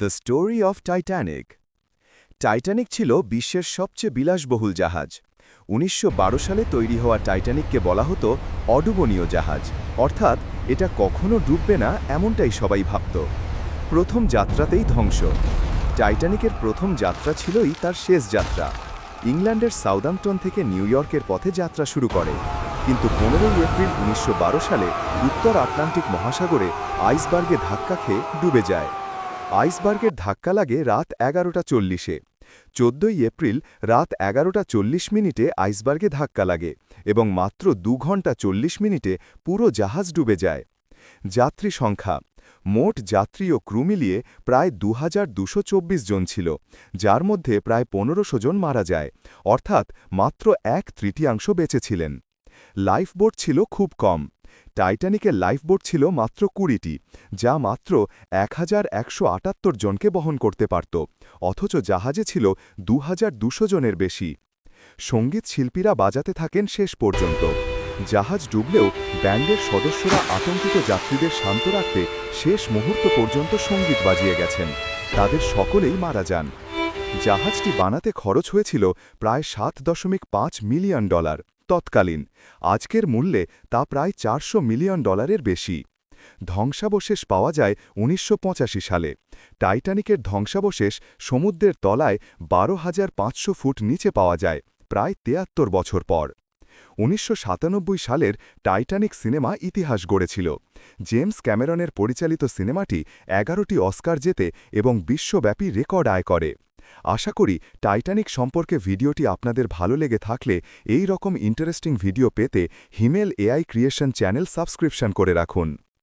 The story of Titanic Titanic ছিল বিশ্বের সবচেয়ে বিলাসবহুল জাহাজ। উনিশশো বারো সালে তৈরি হওয়া টাইটানিককে বলা হতো অডুবনীয় জাহাজ। অর্থাৎ এটা কখনো ডুববে না এমনটাই সবাই ভাবত। প্রথম যাত্রাতেই ধ্বংস। টাইটানিকের প্রথম যাত্রা ছিলই তার শেষ যাত্রা। ইংল্যান্ডের সাউদাম্পটন থেকে নিউ ইয়র্কের পথে যাত্রা শুরু করে। কিন্তু পনেরোই এপ্রিল উনিশশো বারো সালে উত্তর আটলান্টিক মহাসাগরে আইসবার্গে ধাক্কা খেয়ে ডুবে যায়। আইসবার্গের ধাক্কা লাগে রাত এগারোটা চল্লিশে। চোদ্দই এপ্রিল রাত এগারোটা চল্লিশ মিনিটে আইসবার্গে ধাক্কা লাগে এবং মাত্র দু ঘণ্টা চল্লিশ মিনিটে পুরো জাহাজ ডুবে যায়। যাত্রী সংখ্যা। মোট যাত্রী ও ক্রু মিলিয়ে প্রায় দু জন ছিল, যার মধ্যে প্রায় পনেরোশো জন মারা যায়, অর্থাৎ মাত্র এক তৃতীয়াংশ বেঁচেছিলেন লাইফবোট ছিল খুব কম। টাইটানিকের লাইফবোট ছিল মাত্র কুড়িটি, যা মাত্র এক হাজার একশো আটাত্তর জনকে বহন করতে পারত, অথচ জাহাজে ছিল দু জনের বেশি। সংগীত শিল্পীরা বাজাতে থাকেন শেষ পর্যন্ত। জাহাজ ডুবলেও ব্যান্ডের সদস্যরা আতঙ্কিত যাত্রীদের শান্ত রাখতে শেষ মুহূর্ত পর্যন্ত সংগীত বাজিয়ে গেছেন। তাদের সকলেই মারা যান। জাহাজটি বানাতে খরচ হয়েছিল প্রায় সাত দশমিক পাঁচ মিলিয়ন ডলার। তৎকালীন। আজকের মূল্যে তা প্রায় চারশো মিলিয়ন ডলারের বেশি। ধ্বংসাবশেষ পাওয়া যায় উনিশশো পঁচাশি সালে। টাইটানিকের ধ্বংসাবশেষ সমুদ্রের তলায় বারো হাজার পাঁচশো ফুট নিচে পাওয়া যায়, প্রায় তেয়াত্তর বছর পর। উনিশশো সাতানব্বই সালের টাইটানিক সিনেমা ইতিহাস গড়েছিল। জেমস ক্যামেরনের পরিচালিত সিনেমাটি এগারোটি অস্কার জেতে এবং বিশ্বব্যাপী রেকর্ড আয় করে। আশা করি টাইটানিক সম্পর্কে ভিডিওটি আপনাদের ভালো লেগে থাকলে এই রকম ইন্টারেস্টিং ভিডিও পেতে Himel AI creation channel subscription করে রাখুন।